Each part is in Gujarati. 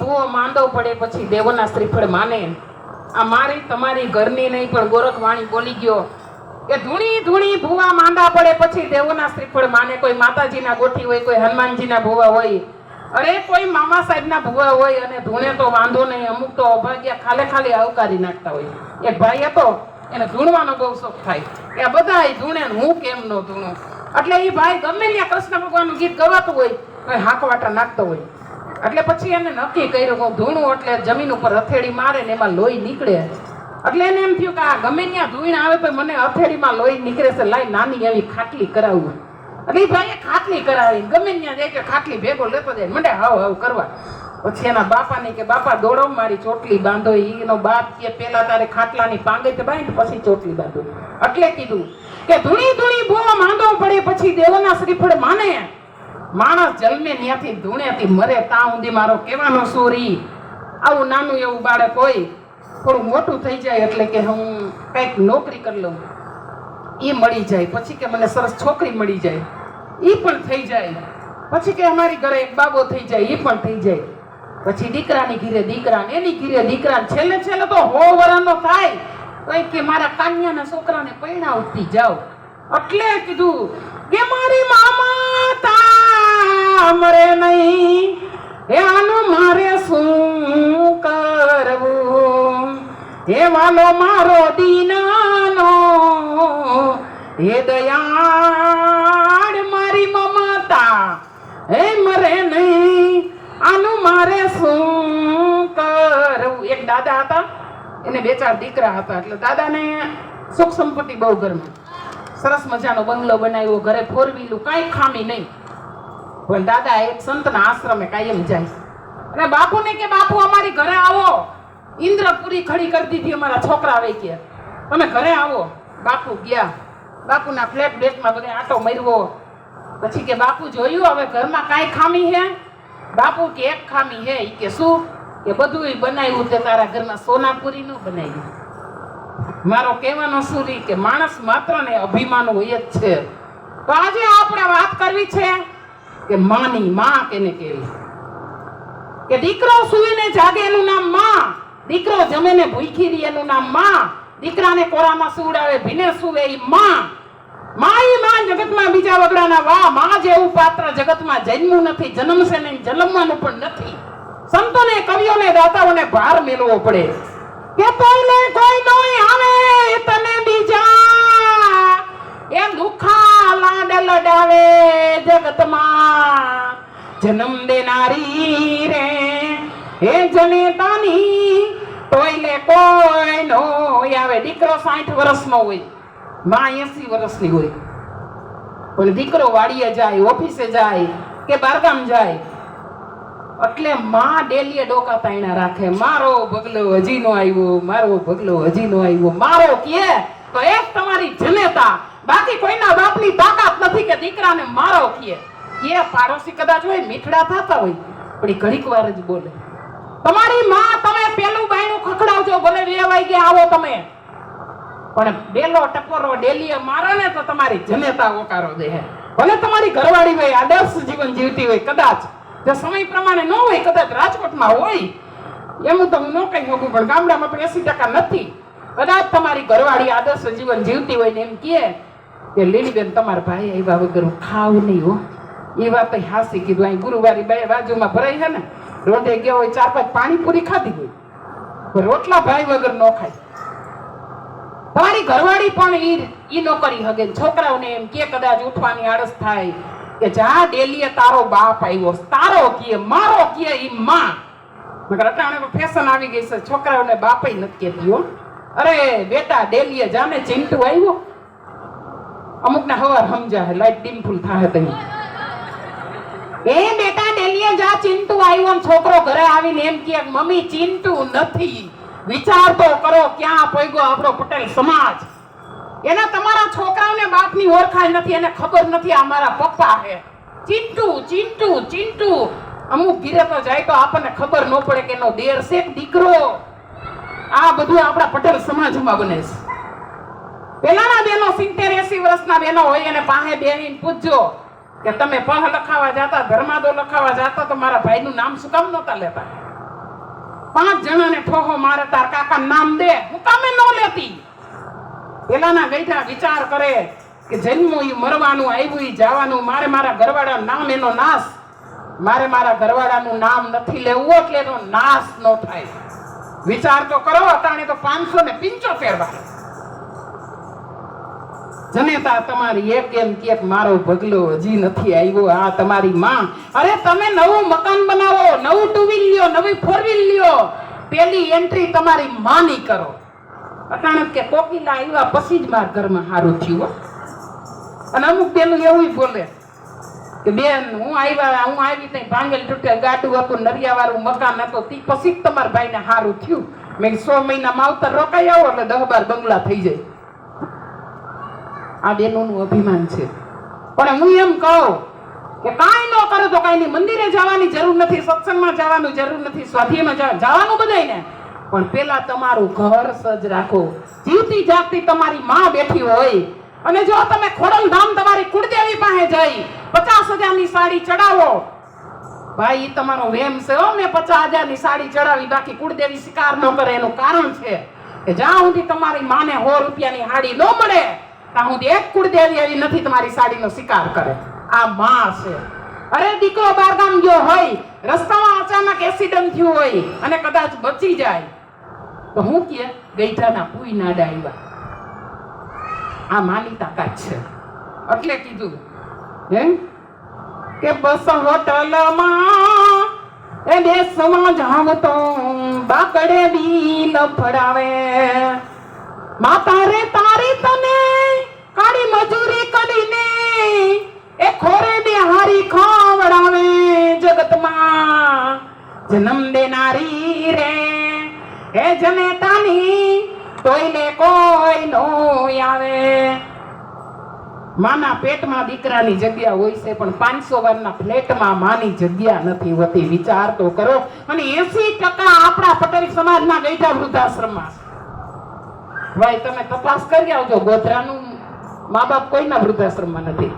ભૂવો માંદો પડે પછી દેવોના શ્રીફળ માને. આ મારી તમારી ઘરની નહીં, પણ ગોરખવાણી બોલી ગયો. કે ધૂણી ધૂણી ભૂવા માંદા પડે પછી દેવોના શ્રીફળ માને. કોઈ માતાજીના ગોઠી હોય, કોઈ હનુમાનજીના ભૂવા હોય. અરે, કોઈ મામા સાહેબના ભૂવા હોય અને ધૂણે તો વાંધો નહીં, અમુક તો અભાગ્યા ખાલે ખાલી આવકારી નાખતા હોય. એક ભાઈ હતો, એને ધૂણવાનો બહુ શોખ થાય. આ બધા ધૂણે હું કેમ નો ધૂણું? એટલે એ ભાઈ ગમે ત્યાં કૃષ્ણ ભગવાનનું ગીત ગવાતું હોય એ હાંકવાટા નાખતો હોય. એટલે પછી એને નક્કી કર્યું કે ધૂણું એટલે જમીન ઉપર હથેળી મારે ને એમાં લોહી નીકળે. એટલે એને એમ થયું કે આ ગમે ત્યાં ધૂણ આવે તો મને હથેળીમાં લોહી નીકળે છે લાઈ નાની એવી ખાટલી કરાવું. એટલે ભાઈએ ખાટલી કરાવી. ગમે ત્યાં જાય કે ખાટલી ભેગો લેતો જાય મને હાવ હાવ કરવા. પછી એના બાપાને કે, બાપા, દોડો મારી ચોટલી બાંધો. એનો બાપ કે, પેલા તારે ખાટલાની પાંગે તો બાંધ, પછી ચોટલી બાંધો. એટલે કીધું કે, ધૂણી ધૂણી ભૂવા માંદો પડે, પછી દેવોના શ્રીફળ માને. માણસ જન્મે ત્યાંથી ધૂણેથી મરે ત્યાં સુધી મારો કહેવાનો સુરી. આવું નાનું એવું બાળક હોય, થોડું મોટું થઈ જાય એટલે કે હું કંઈક નોકરી કરી લઉં. એ મળી જાય. પછી કે મને સરસ છોકરી મળી જાય. એ પણ થઈ જાય. પછી કે અમારી ઘરે એક બાબો થઈ જાય એ પણ થઈ જાય. પછી દીકરાની ઘીરે દીકરા એની ઘીરે દીકરા છેલ્લે છેલ્લે તો હો વરાનો થાય. તો કે મારા કાન્યાના છોકરાને પૈણાવતી જાઓ. એટલે કીધું, કે મારી મામા તા મરે નહીં. હે આનું મારે શું કરવું? હે વાલો મારો દીનાનો હે દયાળ મારી મમતા. હે મરે નહીં. આનું મારે શું કરવું? એક દાદા હતા. એને બે ચાર દીકરા હતા. એટલે દાદાને સુખ સંપત્તિ બહુ ઘરમાં. સરસ મજાનો બંગલો બનાવ્યો, ઘરે ફોર વ્હીલું કાંઈ ખામી નહીં. પણ દાદા એક સંતના આશ્રમે કાયમ જાય. અને બાપુને કે, બાપુ, અમારી ઘરે આવો. ઇન્દ્રપુરી ખડી કરી દીધી અમારા છોકરા વે કે તમે ઘરે આવો. બાપુ ગયા. બાપુના ફ્લેટ બેટમાં બધે આટો મરવો પછી કે, બાપુ, જોયું હવે ઘરમાં કાંઈ ખામી હે? બાપુ કે, એક ખામી હે. એ કે, શું? કે, બધું બનાવ્યું તે તારા ઘરમાં સોનાપુરી નું બનાવ્યું મારો કહેવાનો શું રી કે, માણસ માત્ર ને અભિમાન હોય જ છે. તો આજે આપણે વાત કરવી છે કે માની, માં કેને કેવી કે દીકરો સુઈને જાગે એનું નામમાં. દીકરો જમેને ભૂખી રહી એનું નામમાં. દીકરાને કોરામાં સુવડાવે, ભીને સુવે એ માં. માઈ માં, જગતમાં બીજા વગડાના વા. માં જેવું પાત્ર જગતમાં જન્મ્યું નથી, જન્મશે નહીં, જન્મવાનું પણ નથી. સંતોને, કવિઓને, દાતાઓને ભાર મેળવો પડે. કે તોયલે કોઈ નોય આવે, તને બીજા એ દુખા લાડ લડાવે જગતમાં. જન્મ દેનારી રે હે જનેતાની તોયલે કોઈ નો આવે. દીકરો સાઠ વર્ષનો હોય, માં 80 વર્ષની હોય. પણ દીકરો વાડીએ જાય, ઓફિસે જાય કે બારગામ જાય. એટલે માં ડેલીએ ડોકા તાઈના રાખે. મારો ભગલો હજી નો આવ્યો, મારો ભગલો હજી નો આવ્યો. મારો કે, તો એક તમારી જનેતા બાકી કોઈના બાપની તાકાત નથી કે દીકરાને મારો કે એ પાડોશી કદાચ હોય, મીઠડા થતા હોય, પણ એ ઘડીક વાર જ બોલે. તમારી માં તમે પેલું બાયણું ખખડાવજો, ભલે વેવાઈ ગયા આવો તમે. પણ ડેલો ટકોરો ડેલીએ મારે ને તો તમારી જનેતા ઓકારો દે ભલે તમારી ઘરવાળી હોય, આદર્શ જીવન જીવતી હોય, કદાચ. જો સમય પ્રમાણે ન હોય, કદાચ રાજકોટમાં હોય, એમ તો હું ન કહી શકું, પણ ગામડામાં તો એસી ટકા નથી. કદાચ તમારી ઘરવાળી આદર્શ જીવન જીવતી હોય ને એમ કહે કે લીલીબેન તમારા ભાઈ આવ્યા વગર હું ખાવ નહીં હો. એ વાત હાસી કીધું. અહીં ગુરુવારી બે બાજુમાં ભરાઈ છે ને રોડે ગયો હોય, ચાર પાંચ પાણીપુરી ખાધી ગઈ રોટલા ભાઈ વગર ન ખાય. તમારી ઘરવાળી પણ ઈ ઈ નો કરી હગે છોકરાઓને એમ કે કદાચ ઉઠવાની આળસ થાય કે જા, ડેલીએ તારો બાપ આવ્યો. તારો કીએ, મારો કીએ, ઈ માં. મગર અટાણે ફેશન આવી ગઈ છે. છોકરાઓને બાપય નથી કહેતી અરે બેટા, ડેલીએ જાને ચિંટુ આવ્યો. અમુક ના હવાર સમજાય. લાઈટ ડીમ ફૂલ થાય તઈ. એ બેટા ડેલીએ જા ચિંટુ આવ્યો છોકરો ઘરે આવીને એમ કહે મમ્મી, ચિંટુ નથી. વિચાર તો કરો, ક્યાં પૈગો આપણો પટેલ સમાજ? એને તમારા છોકરાઓને બાપની ઓળખાણ નથી, એને ખબર નથી આ મારા પપ્પા હે. ચિંટુ ચિંટુ ચિંટુ. અમુક ઘીરે તો જાય તો આપણને ખબર ન પડે કે એનો દેર છે દીકરો. આ બધું આપણા પટેલ સમાજમાં બને છે. પેલાના બેનો સિત્તેર એસી વર્ષના બેનો હોય એને પાસે બેહીને પૂછજો કે તમે પહ લખાવા જાતા, ધર્માદો લખાવા જાતા તો મારા ભાઈનું નામ શું કામ નહોતા લેતા? પાંચ જણાને ઠોહો મારે, તાર કાકા નામ દે, હું કામે ન લેતી. પેલાના ગઈઠા વિચાર કરે કે જન્મું ઈ મરવાનું, આવ્યું ઈ જવાનું, મારે મારા ઘરવાળા નામ એનો નાશ. મારે મારા ઘરવાળાનું નામ નથી લેવું એટલે એનો નાશ ન થાય. વિચાર તો કરો અટાણે તો પાંચસો ને પિંચોતેર વાર જનેતા તમારી એક એમ કે મારો ભગલો હજી નથી આવ્યો. આ તમારી માં. અરે તમે નવું મકાન બનાવો, નવું ટુ વ્હીલ લ્યો, નવી ફોર વ્હીલ લ્યો. પેલી એન્ટ્રી તમારી માની કરો. અચાનક કે કોકિલા આવ્યા પછી જ મારા ઘરમાં સારું થયું અને અમુક પેલું એવું બોલે કે બેન, હું આવ્યા, હું આવી ત્યાં ભાંગેલ તૂટે ગાડું હતું, નરિયાવાળું મકાન હતું, તી પછી જ તમારા ભાઈને સારું થયું. મેં સો મહિનામાં આવતા રોકાઈ આવો એટલે દહ બાર બંગલા થઈ જાય. આ બેનોનું અભિમાન છે. પણ હું એમ કહું કે કાંઈ ન કરો તો કાંઈ નહીં. મંદિરે જવાની જરૂર નથી, સત્સંગમાં જવાનું જરૂર નથી સ્વાધ્યાયમાં જવાનું જવાનું બધાયને. પણ પેલા તમારું ઘર સજ રાખો. જીવતી જાગતી તમારી માં બેઠી હોય. અને જો તમે ખોડલ ધામ તમારી કુળદેવી પાસે જઈ પચાસ હજારની સાડી ચડાવો. ભાઈ તમારો વેમ છે હો. મેં પચાસ હજારની સાડી ચડાવી, બાકી કુળદેવી શિકાર ન કરે. એનું કારણ છે કે જ્યાં સુધી તમારી માને સો રૂપિયાની હાડી ન મળે સુધી એક કુળદેવી એવી નથી તમારી સાડીનો શિકાર કરે. આ માં છે. અરે દીકરો બારગામ ગયો હોય, રસ્તામાં અચાનક એક્સિડન્ટ થયું હોય અને કદાચ બચી જાય, તો હું કે ગઈઠાના પૂઈ ના ડાયવા આ માની તાકાત છે. એટલે કીધું, હે? કે બસ હોટલમાં એ બે સમાજ તો બાકડે બી લફડાવે માતા રે તારી તને કાળી મજૂરી કરીને એ ખોરે બે હારી ખવડાવે જગતમાં. જન્મ દેનારી રે, એ જનેતાની કોઈને કોઈ નો આવે. માના પેટમાં દીકરાની જગ્યા હોય છે, પણ પાંચસો વારના ફ્લેટમાં માની જગ્યા નથી હોતી. વિચાર તો કરો. અને એસી ટકા આપણા પટેલ સમાજના ગઈઢા વૃદ્ધાશ્રમમાં છે ભાઈ, તમે તપાસ કરી આવજો. ગોધરાનું મા બાપ કોઈના વૃદ્ધાશ્રમમાં નથી.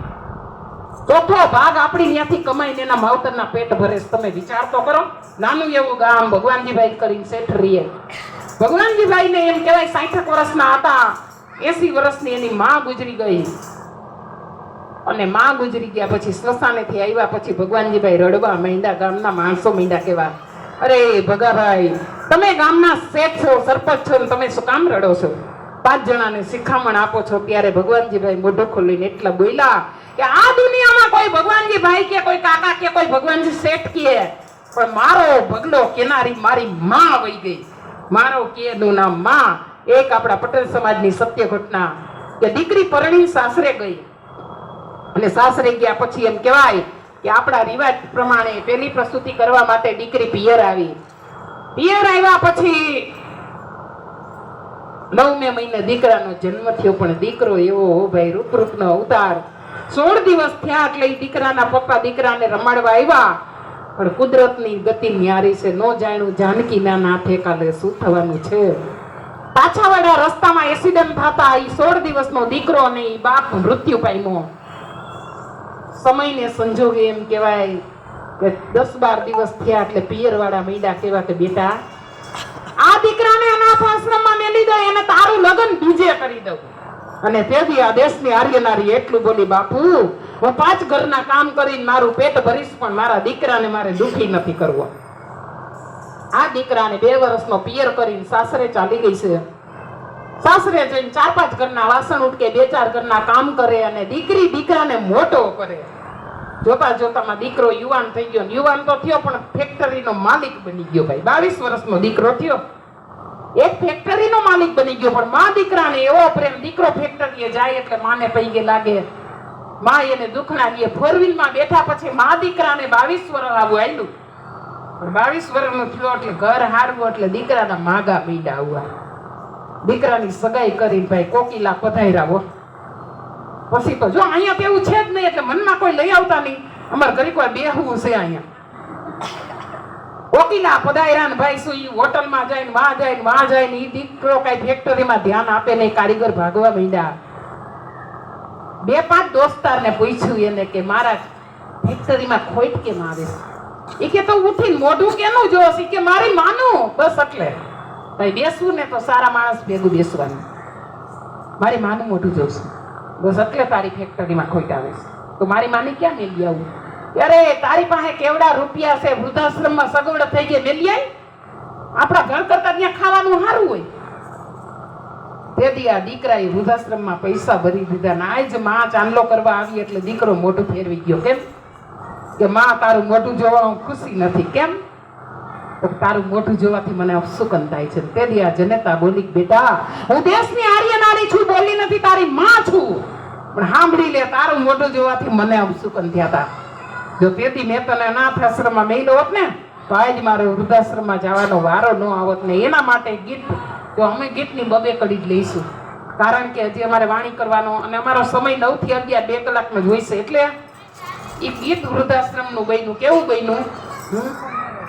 ચોથો ભાગ આપણી ત્યાંથી કમાઈને એના માવતરના પેટ ભરે તમે વિચાર તો કરો. નાનું એવું ગામ ભગવાનજીભાઈ કરીને શેઠ રીએ. ભગવાનજીભાઈને એમ કહેવાય સાઠ વર્ષના હતા. એસી વર્ષની એની માં ગુજરી ગઈ. અને માં ગુજરી ગયા પછી સ્મશાનેથી આવ્યા પછી ભગવાનજીભાઈ રડવા માંડ્યા. ગામના માણસો માંડ્યા કેવા. અરે ભગાભાઈ, તમે ગામના શેઠ છો, સરપંચ છો તમે શું કામ રડો છો? પાંચ જણાને શિખામણ આપો છો ત્યારે ભગવાનજીભાઈ મોઢો ખોલીને એટલા બોલ્યા કે આ દુનિયામાં કોઈ ભગવાનજીભાઈ કે કોઈ કાકા કે કોઈ ભગવાનજી શેઠ કે, પણ મારો ભગલો કેનારી મારી માં વહી ગઈ. મારો કેનું નામમાં. એક આપણા પટેલ સમાજની સત્ય ઘટના કે દીકરી પરણી સાસરે ગઈ. અને સાસરે ગયા પછી એમ કહેવાય કે આપણા રિવાજ પ્રમાણે પેલી પ્રસ્તુતિ કરવા માટે દીકરી પિયર આવી. પિયર આવ્યા પછી નવમે મહિને દીકરાનો જન્મ થયો, પણ દીકરો એવો હો ભાઈ, રૂપરૂપનો અવતાર. સોળ દિવસ થયા એટલે દીકરાના પપ્પા દીકરાને રમાડવા આવ્યા. પણ કુદરતની ગતિ ન્યારી છે, નો જાણ્યું જાનકીના નાથે કાલે શું થવાનું છે. પાછા વાળા રસ્તામાં એક્સિડન્ટ થતા એ સોળ દિવસનો દીકરો અને એ બાપ મૃત્યુ પામ્યો. સમયને સંજોગે એમ કહેવાય કે દસ બાર દિવસ થયા એટલે પિયર વાળા મૈડા કહેવા કે, બેટા આ દીકરાને અનાથ આશ્રમમાં મેલી દે એને તારું લગ્ન બીજે કરી દઉં. અને તેથી આ દેશની આર્યનારી એટલું બોલી, બાપુ, હું પાંચ ઘરના કામ કરીને મારું પેટ ભરીશ, પણ મારા દીકરાને મારે દુખી નથી કરવો. આ દીકરાને બે વર્ષનો પિયર કરીને સાસરે ચાલી ગઈ છે. સાસરે જઈને ચાર પાંચ ઘરના વાસણ ઉટકે, બે ચાર ઘરના કામ કરે અને દીકરી દીકરાને મોટો કરે. જોતા જોતામાં દીકરો યુવાન થઈ ગયો યુવાન તો થયો પણ ફેક્ટરીનો માલિક બની ગયો ભાઈ. બાવીસ વર્ષનો દીકરો થયો. એક ફેક્ટરીનો માલિક બની ગયો પણ મા દીકરાને એવો પ્રેમ, દીકરો ફેક્ટરીએ જાય એટલે માને પૈગે લાગે. મા એને દુખણા લે ફોરમાં બેઠા પછી મા દીકરાને બાવીસ વર્ષ આવું આવ્યું પણ બાવીસ વર્ષનું થયો એટલે ઘર હારવું એટલે દીકરાના માગા પીડા આવવા દીકરાની સગાઈ કરી ભાઈ કોકિલા પધાર્યા પછી તો જો અહીંયા તો એવું છે જ નહીં, એટલે મનમાં કોઈ લઈ આવતા નહીં. અમારે ઘરે કોઈ બેહવું છે અહીંયા. વકીલા પધાર્યા ભાઈ શું ઈ હોટલમાં જઈને માં જઈને માં ને ઈ દીકરો કઈ ફેક્ટરીમાં ધ્યાન આપે નહીં, કારીગર ભાગવા માંડ્યા. બે પાંચ દોસ્તારને પૂછ્યું એને કે મારા ફેક્ટરીમાં ખોટ કેમ આવે? એ કે તો ઉઠીને મોઢું કેનું જોશ? ઈ કે મારી માનું. બસ એટલે. ભાઈ બેસવું ને તો સારા માણસ ભેગું બેસવાનું. મારી માનું મોઢું છું બસ એટલે તારી ફેક્ટરીમાં ખોટ આવે છે તો મારી માની ક્યાં મેલી આવું? અરે, તારી પાસે કેવડા રૂપિયા છે? વૃદ્ધાશ્રમમાં સગવડ થઈ ગઈ, મેલી આવી આપણા ઘર કરતા ત્યાં ખાવાનું સારું હોય. તેથી આ દીકરાએ વૃદ્ધાશ્રમમાં પૈસા ભરી દીધા ને આજમાં ચાંદલો કરવા આવી એટલે દીકરો મોટું ફેરવી ગયો, કેમ? કે માં તારું મોઢું જોવા ખુશી નથી, કેમ? તો તારું મોઢું જોવાથી મને અપસુકન થાય છે. તેથી આ જનતા બોલી, બેટા, હું દેશની આર્ય નારી છું, બોલી નથી, તારી માં છું. પણ સાંભળી લે, તારું મોઢું જોવાથી મને અપસુકન થયા હતા જો તેથી મેં તને અનાથ આશ્રમમાં મેલો હોત ને, તો આજ મારે વૃદ્ધાશ્રમમાં જવાનો વારો ન આવત ને એના માટે ગીત, તો અમે ગીતની બબે કડી જ લઈશું. કારણ કે હજી અમારે વાણી કરવાનો અને અમારો સમય નવથી અગિયાર, બે કલાકનો જોઈશે એટલે એ ગીત વૃદ્ધાશ્રમનું બન્યું. કેવું બન્યું? હમ?